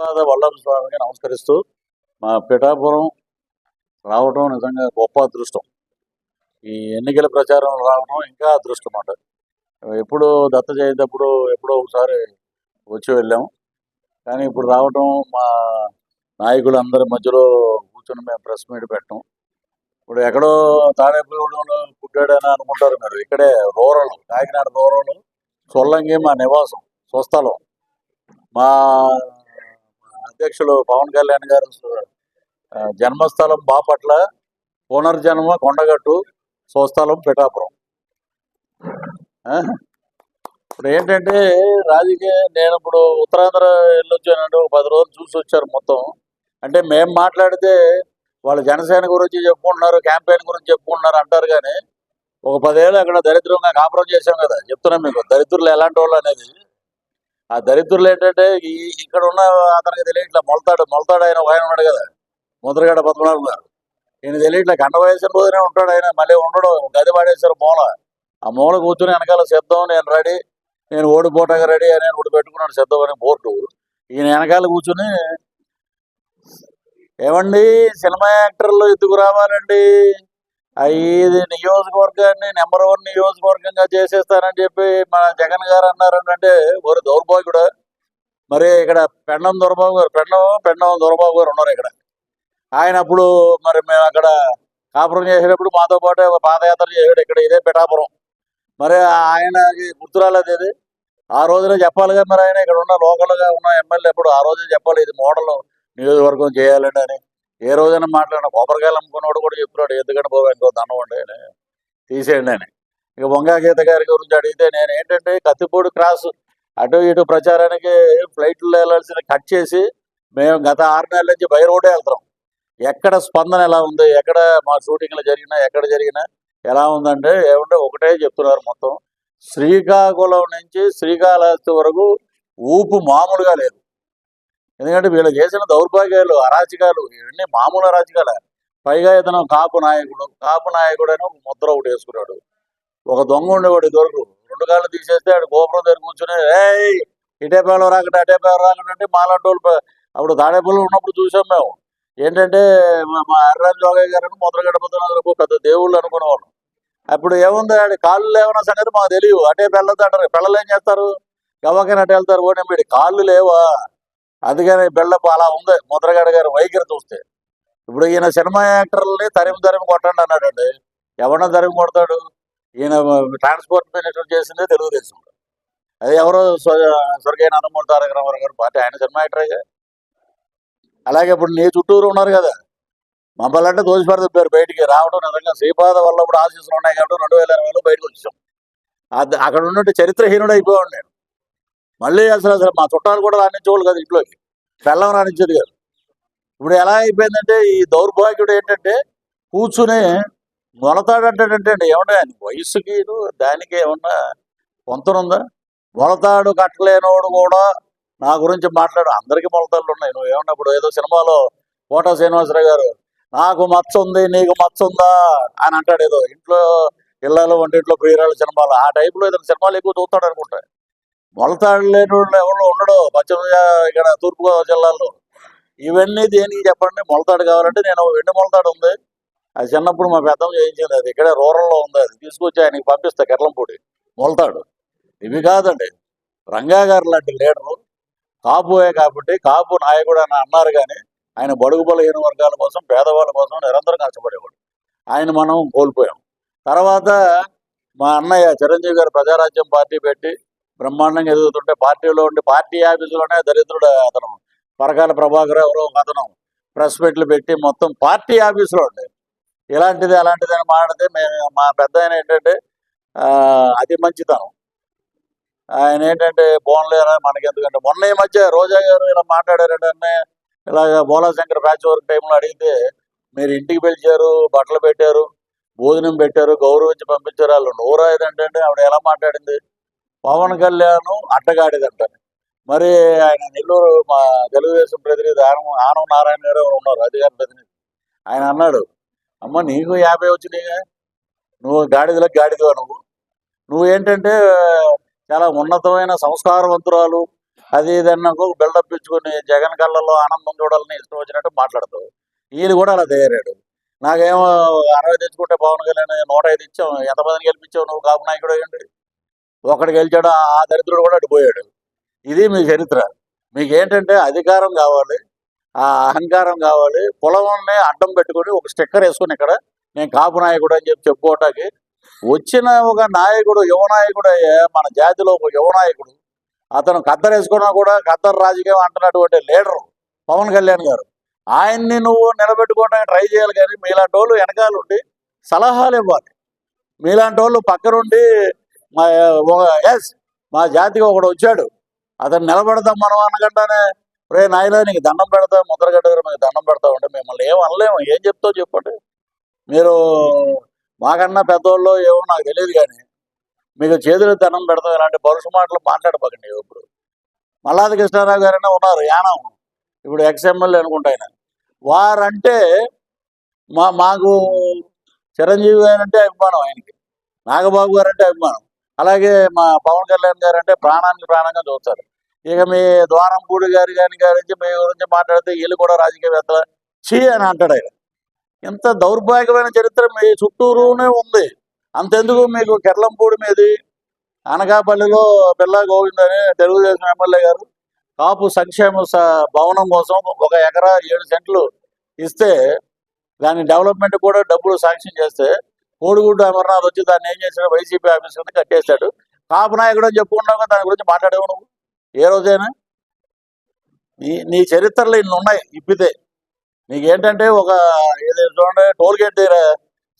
విశ్వనాథ వల్లభ స్వామికి నమస్కరిస్తూ మా పిఠాపురం రావటం నిజంగా గొప్ప అదృష్టం. ఈ ఎన్నికల ప్రచారం రావడం ఇంకా అదృష్టం అన్నమాట ఎప్పుడు దత్త జయంతి అప్పుడు ఎప్పుడో ఒకసారి వచ్చి వెళ్ళాము కానీ ఇప్పుడు రావటం మా నాయకులందరి మధ్యలో కూర్చొని మేము ప్రెస్ మీట్ పెట్టాం. ఇప్పుడు ఎక్కడో తాడేపల్లిగూడెంలో పుట్టాడని అనుకుంటారు మీరు. ఇక్కడే రూరల్ కాకినాడ రూరల్ సొల్లంగి మా నివాసం స్వస్థలం. మా అధ్యక్షులు పవన్ కళ్యాణ్ గారు జన్మస్థలం బాపట్ల పునర్జన్మ కొండగట్టు స్వస్థలం పిఠాపురం. ఆ? ఇప్పుడు ఏంటంటే రాజకీయ నేను ఇప్పుడు ఉత్తరాంధ్ర వెళ్ళొచ్చానండి ఒక పది రోజులు చూసి వచ్చారు మొత్తం. అంటే మేము మాట్లాడితే వాళ్ళు జనసేన గురించి చెప్పుకుంటున్నారు క్యాంపెయిన్ గురించి చెప్పుకుంటున్నారు అంటారు కానీ ఒక పదేళ్ళు అక్కడ దరిద్రంగా కాపురం చేశాం కదా చెప్తున్నాం మీకు. దరిద్రులు ఎలాంటి వాళ్ళు అనేది ఆ దరిద్రులు ఏంటంటే ఈ ఇక్కడ ఉన్న అతనికి తెలియట్లా మొలతాడు మొలతాడు ఆయన ఒక ఆయన ఉన్నాడు కదా ముద్రగడ పద్మనాభం గారు. ఈయన తెలియట్లా గంట వయసిన రోజునే ఉంటాడు ఆయన మళ్ళీ ఉండడు గది పాడేశారు మూల. ఆ మూల కూర్చుని వెనకాల సిద్ధం నేను రెడీ నేను ఓడిపోటాక రెడీ అని ఒకటి పెట్టుకున్నాడు సిద్ధం అని బోర్డు ఈయన వెనకాల కూర్చుని ఏమండి సినిమా యాక్టర్లు ఎందుకు రావాలండి? ఐదు నియోజకవర్గాన్ని నెంబర్ వన్ నియోజకవర్గంగా చేసేస్తానని చెప్పి మన జగన్ గారు అన్నారంటే ఒక దౌర్భాగ్యుడు. మరి ఇక్కడ పెండం దొరబాబు గారు పెండం పెండం దొరబాబు గారు ఉన్నారు ఇక్కడ. ఆయన అప్పుడు మరి మేము అక్కడ కాపురం చేసేటప్పుడు మాతో పాటు ఒక పాదయాత్ర చేసాడు ఇక్కడ ఇదే పిఠాపురం. మరి ఆయనకి గుర్తురాలేదు ఇది ఆ రోజున చెప్పాలిగా మరి ఆయన ఇక్కడ ఉన్న లోకల్గా ఉన్న ఎమ్మెల్యే ఎప్పుడు ఆ రోజు చెప్పాలి ఇది మోడల్ నియోజకవర్గం చేయాలండి అని. ఏ రోజైనా మాట్లాడిన కొబ్బరికాయలు అమ్ముకున్నవాడు కూడా చెప్తున్నాడు ఎందుకంటే బాబు ఇంకో దండం ఉండే? అని. తీసేయండి అని. ఇక వంగా గీత గారి గురించి అడిగితే నేను ఏంటంటే కత్తిపూడి క్రాస్ అటు ఇటు ప్రచారానికి ఫ్లైట్లో వెళ్ళాల్సిన కట్ చేసి మేము గత ఆరు నెలల నుంచి బై రోడ్డే వెళ్తున్నాం. ఎక్కడ స్పందన ఎలా ఉంది ఎక్కడ మా షూటింగ్లు జరిగినా ఎక్కడ జరిగినా ఎలా ఉందంటే ఏమంటే ఒకటే చెప్తున్నారు మొత్తం. శ్రీకాకుళం నుంచి శ్రీకాళహస్తి వరకు ఊపు మామూలుగా లేదు. ఎందుకంటే వీళ్ళు చేసిన దౌర్భాగ్యాలు అరాచకాలు ఇవన్నీ మామూలు అరాచకాలే. పైగా ఇతను కాపు నాయకుడు కాపు నాయకుడు అని ఒక ముద్ర ఒకటి వేసుకున్నాడు. ఒక దొంగ ఉండేవాడు దొరకు రెండు కాళ్ళు తీసేస్తే ఆడు గోపురం దగ్గర కూర్చుని ఏయ్ ఇటే పేల రాకట అటే పేల రాకట అంటే అప్పుడు తాడేపల్లి ఉన్నప్పుడు చూసాం మేము. ఏంటంటే మా- మా జోగయ్య గారు ముద్ర గడపతున్నారు పెద్ద దేవుళ్ళు అనుకునేవాళ్ళం. అప్పుడు ఏముంది ఆడి కాళ్ళు లేవన్న సంగతి మాకు తెలియదు అటే పెళ్ళదు అంటారు. పిల్లలు ఏం చేస్తారు? గవ్వకైనా అటు వెళ్తారు. ఓడి కాళ్ళు లేవా? అందుకని బిల్డప్ అలా ఉంది. ముద్రగడ గారు వైఖరి చూస్తే. ఇప్పుడు ఈయన సినిమా యాక్టర్లని తరిమి తరిమి కొట్టండి అన్నాడండి. ఎవరన్నా తరిమి కొడతాడు? ఈయన ట్రాన్స్పోర్ట్ మినిస్టర్ చేసిందే తెలుగుదేశం. అది ఎవరో స్వ- స్వర్గీయ నందమూరి తారక రామారావు గారు పార్టీ ఆయన సినిమా యాక్టరే అలాగే ఇప్పుడు నీ చుట్టూరు ఉన్నారు కదా. మమ్మల్ని అంటే దోషపడుతున్నారు బయటికి. రావడం నిజంగా శ్రీపాద వల్ల ఇప్పుడు ఆశీస్సులు ఉన్నాయి కాబట్టి రెండు వేల ఇరవైలో బయటకు వచ్చాం. అది అక్కడ ఉన్నట్టు చరిత్రహీనుడు అయిపోయాడు నేను. మళ్ళీ అసలు అసలు మా చుట్టాలు కూడా రాణించేవాళ్ళు కదా ఇంట్లోకి. బెల్లం రాణించేది కాదు. ఇప్పుడు ఎలా అయిపోయిందంటే ఈ దౌర్భాగ్యుడు ఏంటంటే కూర్చుని మొలతాడంటాడంటే అండి ఏమన్నా వయసుకి దానికి ఏమన్నా పొంతనుందా? మొలతాడు కట్టలేనోడు కూడా నా గురించి మాట్లాడు. అందరికీ మొలతాళ్ళు ఉన్నాయి. నువ్వు ఏమన్నా ఇప్పుడు ఏదో సినిమాలో కోటా శ్రీనివాసరావు గారు నాకు మచ్చ ఉంది నీకు మచ్చ ఉందా అని అంటాడు. ఏదో ఇంట్లో ఇళ్ళలో వంటింట్లో ప్రియురాలు సినిమాలు. ఆ టైప్లో ఏదైనా సినిమాలు ఎక్కువ చూస్తాడు అనుకుంటా మొలతాడు లేని వాళ్ళు ఎవరు ఉండడు. పశ్చిమ ఇక్కడ తూర్పుగోదావరి జిల్లాలో. ఇవన్నీ దేనికి చెప్పండి? మొలతాడు కావాలంటే నేను వెండి మొలతాడు ఉంది. అది చిన్నప్పుడు మా పెద్దమ్మ చేయించింది. అది ఇక్కడే రూరల్లో ఉంది. అది తీసుకొచ్చి ఆయనకి పంపిస్తా కెర్లంపూడి మొలతాడు. ఇవి కాదండి. రంగా గారు లాంటి లీడరు. కాపుయే కాబట్టి కాపు నాయకుడు అని అన్నారు కానీ ఆయన బడుగు బలహీన వర్గాల కోసం పేదవాళ్ళ కోసం నిరంతరం కష్టపడేవాడు. ఆయన మనం కోల్పోయాం. తర్వాత మా అన్నయ్య చిరంజీవి గారు ప్రజారాజ్యం పార్టీ పెట్టి బ్రహ్మాండంగా ఎదుగుతుంటే పార్టీలో ఉండి పార్టీ ఆఫీసులోనే దరిద్రుడు అతను. పరకాల ప్రభాకర్ ఎవరో అతను. ప్రెస్ మీట్లు పెట్టి మొత్తం పార్టీ ఆఫీసులో ఉండే. ఇలాంటిది అలాంటిది అని మాట్లాడితే మేము మా పెద్ద ఆయన ఏంటంటే ఆ, మంచితనం. ఆయన ఏంటంటే బోన్లేరా మనకి ఎందుకంటే మొన్న ఈ మధ్య రోజా గారు ఇలా మాట్లాడారంటే ఇలాగ బోలాశంకర్ ప్యాచ్ వర్క్ టైంలో అడిగితే మీరు ఇంటికి పిలిచారు బట్టలు పెట్టారు భోజనం పెట్టారు గౌరవించి పంపించారు వాళ్ళు నోరా ఏదంటే ఆవిడ ఎలా మాట్లాడింది? పవన్ కళ్యాణ్ అడ్డగాడిదంటారు. మరి ఆయన నెల్లూరు మా తెలుగుదేశం ప్రతినిధి ఆనం ఆనం నారాయణ గారు ఉన్నారు అధికార ప్రతినిధి. ఆయన అన్నాడు అమ్మ నీకు యాభై వచ్చినాయిగా? నువ్వు గాడిదలకు గాడిదవా నువ్వు? నువ్వు ఏంటంటే చాలా ఉన్నతమైన సంస్కారవంతురాలు అది ఏదన్నా బిల్డప్ ఇచ్చుకొని జగన్ కళ్ళలో ఆనందం చూడాలని ఇష్టం వచ్చినట్టు మాట్లాడతావు. ఈయన కూడా అలా తయారాడు నాకేమో అరవై తెచ్చుకుంటే పవన్ కళ్యాణ్ నూట ఐదు ఇచ్చాం ఎంతమందిని గెలిపించావు నువ్వు కాపు నాయకుడు అయ్యండి. ఒకడికి గెలిచాడు ఆ దరిద్రుడు కూడా అడిపోయాడు ఇది మీ చరిత్ర. మీకు ఏంటంటే అధికారం కావాలి ఆ అహంకారం కావాలి కులవాన్ని అడ్డం పెట్టుకొని ఒక స్టిక్కర్ వేసుకొని ఇక్కడ నేను కాపు నాయకుడు అని చెప్పి చెప్పుకోవటానికి వచ్చిన ఒక నాయకుడు యువ నాయకుడు మన జాతిలో ఒక యువ నాయకుడు అతను కద్దరు వేసుకున్నా కూడా కద్దరు రాజకీయం అంటున్నటువంటి లీడరు పవన్ కళ్యాణ్ గారు. ఆయన్ని నువ్వు నిలబెట్టుకోవడానికి ట్రై చేయాలి కానీ మీలాంటి వాళ్ళు వెనకాల ఉండి సలహాలు ఇవ్వాలి. మీలాంటి వాళ్ళు పక్కనుండి మా ఎస్ మా జాతికి ఒకడు వచ్చాడు. అతను నిలబెడతాం మనం అనకుండానే రే నాయన నీకు దండం పెడతా ముద్రగడ్డ గారు మీకు దండం పెడతా ఉంటే మిమ్మల్ని ఏం అనలేము. ఏం చెప్తావు చెప్పండి. మీరు మాకన్నా పెద్దోళ్ళు ఏమో నాకు తెలియదు కానీ మీకు చేతులు దండం పెడతాం ఇలాంటి పరుష మాటలు మాట్లాడబకండి ఇప్పుడు. మల్లాది కృష్ణారావు గారైనా ఉన్నారు యానం. ఇప్పుడు ఎక్స్ఎంఎల్ఏ అనుకుంటా ఆయన. వారంటే మా మాకు చిరంజీవి గారంటే అభిమానం ఆయనకి. నాగబాబు గారంటే అభిమానం. అలాగే మా పవన్ కళ్యాణ్ గారు అంటే ప్రాణానికి ప్రాణంగా చూస్తారు. ఇక మీ ద్వారంపూడి గారి గారి గురించి మీ గురించి మాట్లాడితే వీళ్ళు కూడా రాజకీయవేత్తలు చీ అని అంటాడు ఆయన. ఇంత దౌర్భాగ్యమైన చరిత్ర మీ చుట్టూరునే ఉంది. అంతెందుకు మీకు కెర్లంపూడి మీది? అనకాపల్లిలో బిల్లా గోవింద్ అని తెలుగుదేశం ఎమ్మెల్యే గారు కాపు సంక్షేమ భవనం కోసం ఒక ఎకరా ఏడు సెంట్లు ఇస్తే దాని డెవలప్మెంట్ కూడా డబ్బులు శాంక్షన్ చేస్తే కోడిగుడ్డు అమర్నాథ్ వచ్చి దాన్ని ఏం చేశాడు? వైసీపీ ఆఫీస్ కింద కట్టేశాడు. కాపు నాయకుడు అని చెప్పుకున్నావు దాని గురించి మాట్లాడేవు నువ్వు? ఏ రోజైనా? నీ నీ చరిత్రలో ఇన్ని ఉన్నాయి ఇప్పితే. నీకేంటంటే ఒక ఏదైనా చూడండి టోల్ గేట్ దగ్గర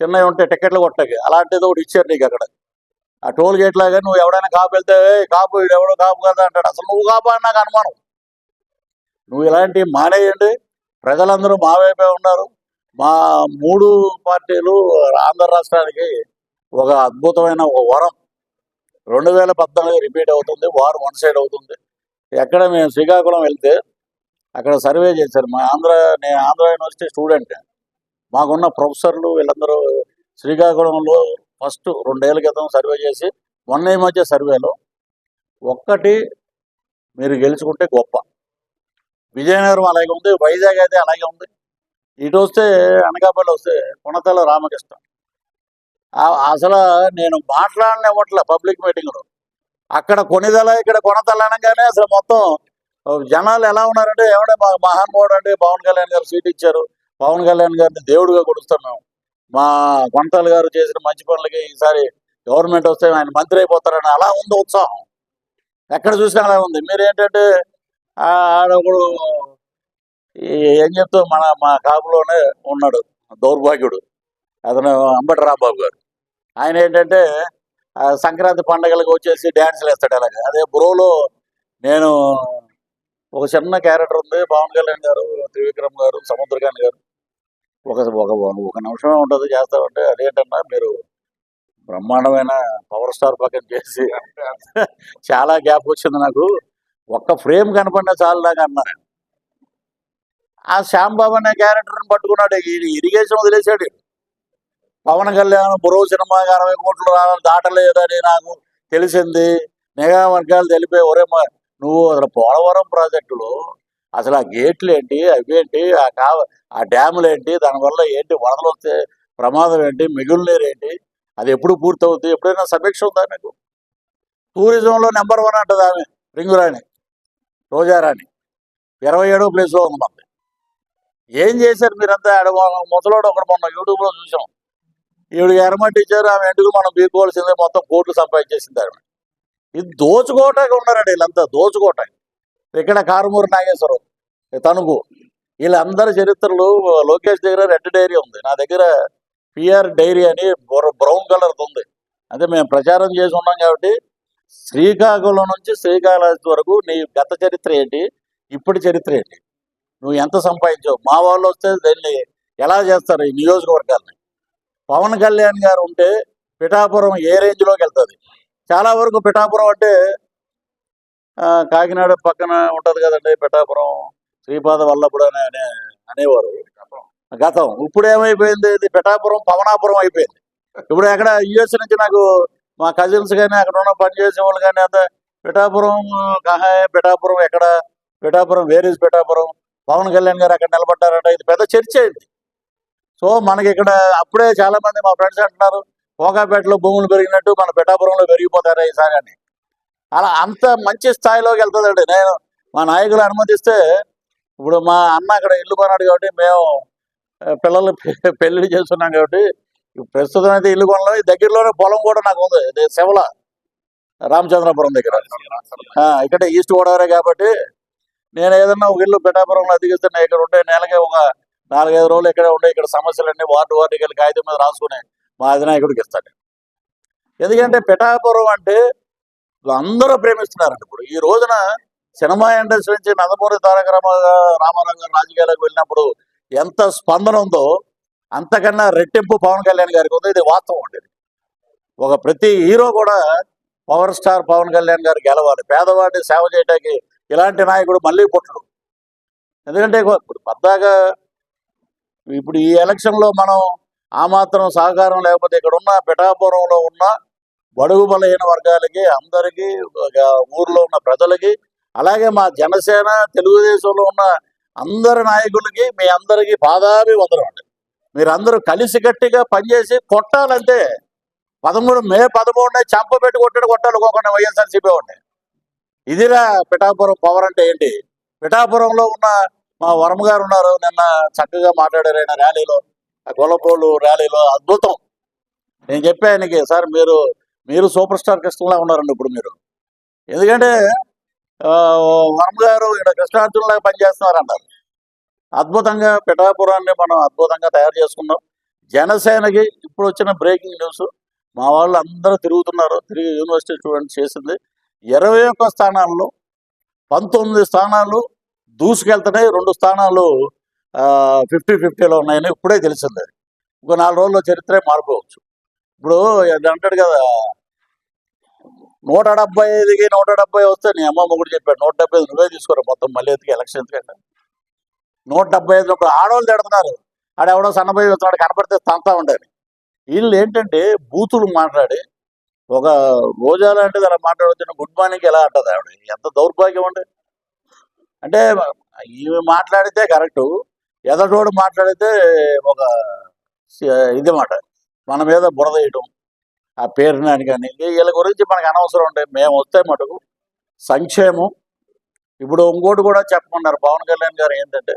చిన్నవి ఉంటే టికెట్లు కొట్టకి. అలాంటిది ఒకటి ఇచ్చారు నీకు అక్కడ. ఆ టోల్ గేట్ లాగా నువ్వు ఎవడైనా కాపు వెళ్తే కాపు ఎవడో కాపు కదా అంటాడు. అసలు నువ్వు కాపు అని నాకు అనుమానం. నువ్వు ఇలాంటివి మానేయండి. ప్రజలందరూ మా వైపే ఉన్నారు. మా మూడు పార్టీలు ఆంధ్ర రాష్ట్రానికి ఒక అద్భుతమైన ఒక వరం. రెండు వేల పద్నాలుగు రిపీట్ అవుతుంది వార్ వన్ సైడ్ అవుతుంది. ఎక్కడ మేము శ్రీకాకుళం వెళ్తే అక్కడ సర్వే చేశారు. మా ఆంధ్ర నేను ఆంధ్ర యూనివర్సిటీ స్టూడెంట్. మాకున్న ప్రొఫెసర్లు వీళ్ళందరూ శ్రీకాకుళంలో ఫస్ట్ రెండేళ్ళ క్రితం సర్వే చేసి మొన్న ఈ మధ్య సర్వేలో ఒక్కటి మీరు గెలుచుకుంటే గొప్ప. విజయనగరం అలాగే ఉంది వైజాగ్ అయితే అలాగే ఉంది. ఇటు వస్తే అనకాపల్లి వస్తే కొనతల రామకృష్ణ. అసలు నేను మాట్లాడనివ్వట్లే పబ్లిక్ మీటింగ్లో. అక్కడ కొనిదల ఇక్కడ కొనతల అనగానే అసలు మొత్తం జనాలు ఎలా ఉన్నారంటే ఏమంటే మా మహానుభావుడు అంటే పవన్ కళ్యాణ్ గారు సీట్ ఇచ్చారు. పవన్ కళ్యాణ్ గారిని దేవుడిగా కొడుస్తాం మేము. మా కొనతల గారు చేసిన మంచి పనులకి ఈసారి గవర్నమెంట్ వస్తే ఆయన మంత్రి అయిపోతారని అలా ఉంది ఉత్సాహం. ఎక్కడ చూసినా అలా ఉంది. మీరు ఏంటంటే ఆ ఆడొకడు ఏం చెప్తావు మన మా కాపులోనే ఉన్నాడు దౌర్భాగ్యుడు. అతను అంబటి రాంబాబు గారు. ఆయన ఏంటంటే సంక్రాంతి పండగలకు వచ్చేసి డ్యాన్సులు వేస్తాడు అలాగే. అదే బ్రోలో నేను ఒక చిన్న క్యారెక్టర్ ఉంది. పవన్ కళ్యాణ్ గారు త్రివిక్రమ్ గారు సముద్రకాంత్ గారు. ఒక ఒక ఒక నిమిషమే ఉంటుంది చేస్తామంటే అదేంటన్నా మీరు బ్రహ్మాండమైన పవర్ స్టార్ పక్కన చేసి చాలా గ్యాప్ వచ్చింది నాకు. ఒక్క ఫ్రేమ్ కనపడినా చాలు నాకు అన్నారు ఆ శ్యాంబాబు అనే క్యారెక్టర్ని పట్టుకున్నాడు. ఇరిగేషన్ వదిలేశాడు. పవన్ కళ్యాణ్ బురో సినిమాకి అరవై కోట్లు రావాలి దాటలేదని నాకు? తెలిసింది. నిఘా వర్గాలు తెలిపే ఒరే నువ్వు అసలు పోలవరం ప్రాజెక్టులో అసలు ఆ గేట్లు ఏంటి? అవేంటి ఆ కావ ఆ డ్యాములు ఏంటి? దానివల్ల ఏంటి? వరదలు వస్తే ప్రమాదం ఏంటి? మిగులు నీరు ఏంటి? అది ఎప్పుడు పూర్తవుతుంది ఎప్పుడైనా సమీక్ష ఉందా నీకు? టూరిజంలో నెంబర్ వన్ అంటది ఆమె రింగురాణి రోజారాణి. ఇరవై ఏడో ప్లేస్లో ఉంది మనది ఏం చేశారు మీరంతా? ఆడ ముసలోడు ఒకటి మొన్న యూట్యూబ్లో చూసాం ఈవిడ ఎరమట్టి ఇచ్చారు ఆమె ఎందుకు మనం బీకోవాల్సిందే మొత్తం కోట్లు సంపాదించేసింది ఆమె ఇది దోచుకోవటానికి ఉన్నారండి వీళ్ళంతా దోచుకోవటానికి. ఇక్కడ కారుమూరి నాగేశ్వరం తణుకు. వీళ్ళందరి చరిత్రలు లోకేష్ దగ్గర రెడ్ డైరీ ఉంది. నా దగ్గర పిఆర్ డైరీ అని బ్రౌన్ కలర్ ఉంది. అంటే మేము ప్రచారం చేసి ఉన్నాం కాబట్టి శ్రీకాకుళం నుంచి శ్రీకాళహస్తి వరకు నీ గత చరిత్ర ఏంటి? ఇప్పటి చరిత్ర ఏంటి? నువ్వు ఎంత సంపాదించావు? మా వాళ్ళు వస్తే దాన్ని ఎలా చేస్తారు ఈ నియోజకవర్గాల్ని? పవన్ కళ్యాణ్ గారు ఉంటే పిఠాపురం ఏ రేంజ్లోకి వెళ్తుంది? చాలా వరకు పిఠాపురం అంటే కాకినాడ పక్కన ఉంటది కదండి పిఠాపురం శ్రీపాద వల్లభుడు అని అనే- అనేవారు. గతం. ఇప్పుడు ఏమైపోయింది? ఇది పిఠాపురం పవనాపురం అయిపోయింది. ఇప్పుడు ఎక్కడ యుఎస్ నుంచి నాకు మా కజిన్స్ కానీ అక్కడ ఉన్న పని చేసే వాళ్ళు కానీ అంతా పిఠాపురం కహాయం పిఠాపురం ఎక్కడ? పిఠాపురం వేర్ ఇస్ పిఠాపురం పవన్ కళ్యాణ్ గారు అక్కడ నిలబడ్డారట. ఇది పెద్ద చర్చ ఇది. సో మనకి ఇక్కడ అప్పుడే చాలా మంది మా ఫ్రెండ్స్ అంటున్నారు కోకాపేటలో భూములు పెరిగినట్టు మన పిఠాపురంలో పెరిగిపోతారా ఈసారి అని అలా అంత మంచి స్థాయిలోకి వెళ్తుందండి. నేను మా నాయకులు అనుమతిస్తే ఇప్పుడు మా అన్న అక్కడ ఇల్లు కొన్నాడు కాబట్టి మేము పిల్లలు పెళ్ళి చేస్తున్నాం కాబట్టి ప్రస్తుతం అయితే ఇల్లు కొనలేదు. దగ్గరలోనే పొలం కూడా నాకు ఉంది. శివల రామచంద్రపురం దగ్గర. ఇక్కడ ఈస్ట్ గోదావరి కాబట్టి నేను ఏదన్నా ఒక ఇల్లు పిఠాపురంలో అధిగిస్తే నేను ఇక్కడ ఉండే నెలకి ఒక నాలుగైదు రోజులు ఇక్కడ ఉండే ఇక్కడ సమస్యలన్నీ వార్డు వార్డుకి వెళ్ళి కాగితం మీద రాసుకుని మా అధినాయకుడికి ఇస్తాడు. ఎందుకంటే పిఠాపురం అంటే అందరూ ప్రేమిస్తున్నారండి ఇప్పుడు. ఈ రోజున సినిమా ఇండస్ట్రీ నుంచి నందమూరి తారక రామ రామారావు గారు రాజకీయాలకు వెళ్ళినప్పుడు ఎంత స్పందన ఉందో అంతకన్నా రెట్టింపు పవన్ కళ్యాణ్ గారికి ఉంది ఇది వాస్తవం ఉండేది ఒక ప్రతి హీరో కూడా పవర్ స్టార్ పవన్ కళ్యాణ్ గారు గెలవాలి. పేదవాడిని సేవ చేయడానికి ఇలాంటి నాయకుడు మళ్ళీ పుట్టడు ఎందుకంటే ఇప్పుడు పద్దాగా ఇప్పుడు ఈ ఎలక్షన్లో మనం ఆ మాత్రం సహకారం లేకపోతే ఇక్కడ ఉన్న పిఠాపురంలో ఉన్న బడుగు బలహీన వర్గాలకి అందరికీ ఒక ఊర్లో ఉన్న ప్రజలకి అలాగే మా జనసేన తెలుగుదేశంలో ఉన్న అందరి నాయకులకి మీ అందరికీ పాదాభి వందరం అండి. మీరందరూ కలిసికట్టిగా పనిచేసి కొట్టాలంటే పదమూడు మే పదమూడునే చంప పెట్టి కొట్టాడు కొట్టాలి ఒక్కొక్కటి వైఎస్ఆర్సీపీ ఉండే ఇదిరా పిఠాపురం పవర్ అంటే ఏంటి? పిఠాపురంలో ఉన్న మా వరమ గారు ఉన్నారు నిన్న చక్కగా మాట్లాడారు ఆయన ర్యాలీలో. ఆ గొల్లపోలు ర్యాలీలో అద్భుతం. నేను చెప్పా ఆయనకి సార్ మీరు మీరు సూపర్ స్టార్ కృష్ణలా ఉన్నారండి ఇప్పుడు మీరు. ఎందుకంటే ఆ, వర్మ గారు ఇక్కడ కృష్ణార్జునులాగా పనిచేస్తున్నారు అన్నారు అద్భుతంగా పిఠాపురాన్ని మనం అద్భుతంగా తయారు చేసుకున్నాం. జనసేనకి ఇప్పుడు వచ్చిన బ్రేకింగ్ న్యూస్. మా వాళ్ళు అందరూ తిరుగుతున్నారు. తిరిగి యూనివర్సిటీ స్టూడెంట్స్ చేసింది. ఇరవై ఒక్క స్థానాల్లో పంతొమ్మిది స్థానాలు దూసుకెళ్తున్నాయి. రెండు స్థానాలు ఫిఫ్టీ ఫిఫ్టీలో ఉన్నాయని ఇప్పుడే తెలిసింది. ఇంకో నాలుగు రోజుల్లో చరిత్రే మారిపోవచ్చు. ఇప్పుడు అంటాడు కదా నూట డెబ్బై ఐదుకి నూట డెబ్బై వస్తే నీ అమ్మమ్మ కూడా చెప్పాడు నూట డెబ్బై ఐదు నువ్వే తీసుకోరు మొత్తం మళ్ళీ ఎత్తుకి ఎలక్షన్ ఎత్తుకంటే నూట డెబ్బై ఐదు ఇప్పుడు ఆడవాళ్ళు తిడుతున్నారు. ఆడెవడో సన్నబోయి వస్తున్నాడు కనపడితే తంతా ఉండాలి. వీళ్ళు ఏంటంటే బూతులు మాట్లాడి ఒక రోజా లాంటిది అలా మాట్లాడుతున్న గుడ్ మార్నింగ్ ఎలా అంటది ఆవిడ? ఎంత దౌర్భాగ్యం అండి అంటే ఈమె మాట్లాడితే కరెక్టు ఎదటోడు మాట్లాడితే ఒక ఇది మాట మన మీద బురద వేయటం ఆ పేరు నాని కానీ వీళ్ళ గురించి మనకు అనవసరం ఉండే మేము వస్తే మటుకు సంక్షేమం. ఇప్పుడు ఇంకోటి కూడా చెప్పమన్నారు పవన్ కళ్యాణ్ గారు ఏంటంటే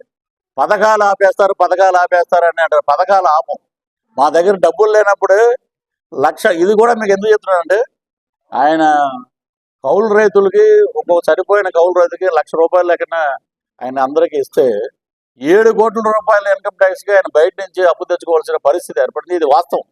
పథకాలు ఆపేస్తారు పథకాలు ఆపేస్తారు అని అంటారు పథకాలు ఆపం. మా దగ్గర డబ్బులు లేనప్పుడే లక్ష. ఇది కూడా మీకు ఎందుకు చెప్తున్నానంటే ఆయన కౌలు రైతులకి ఒక్కొక్క చనిపోయిన కౌలు రైతుకి లక్ష రూపాయలు లెక్కన ఆయన అందరికీ ఇస్తే ఏడు కోట్ల రూపాయల ఇన్కమ్ ట్యాక్స్కి ఆయన బయట నుంచి అప్పు తెచ్చుకోవాల్సిన పరిస్థితి ఏర్పడింది. ఇది వాస్తవం.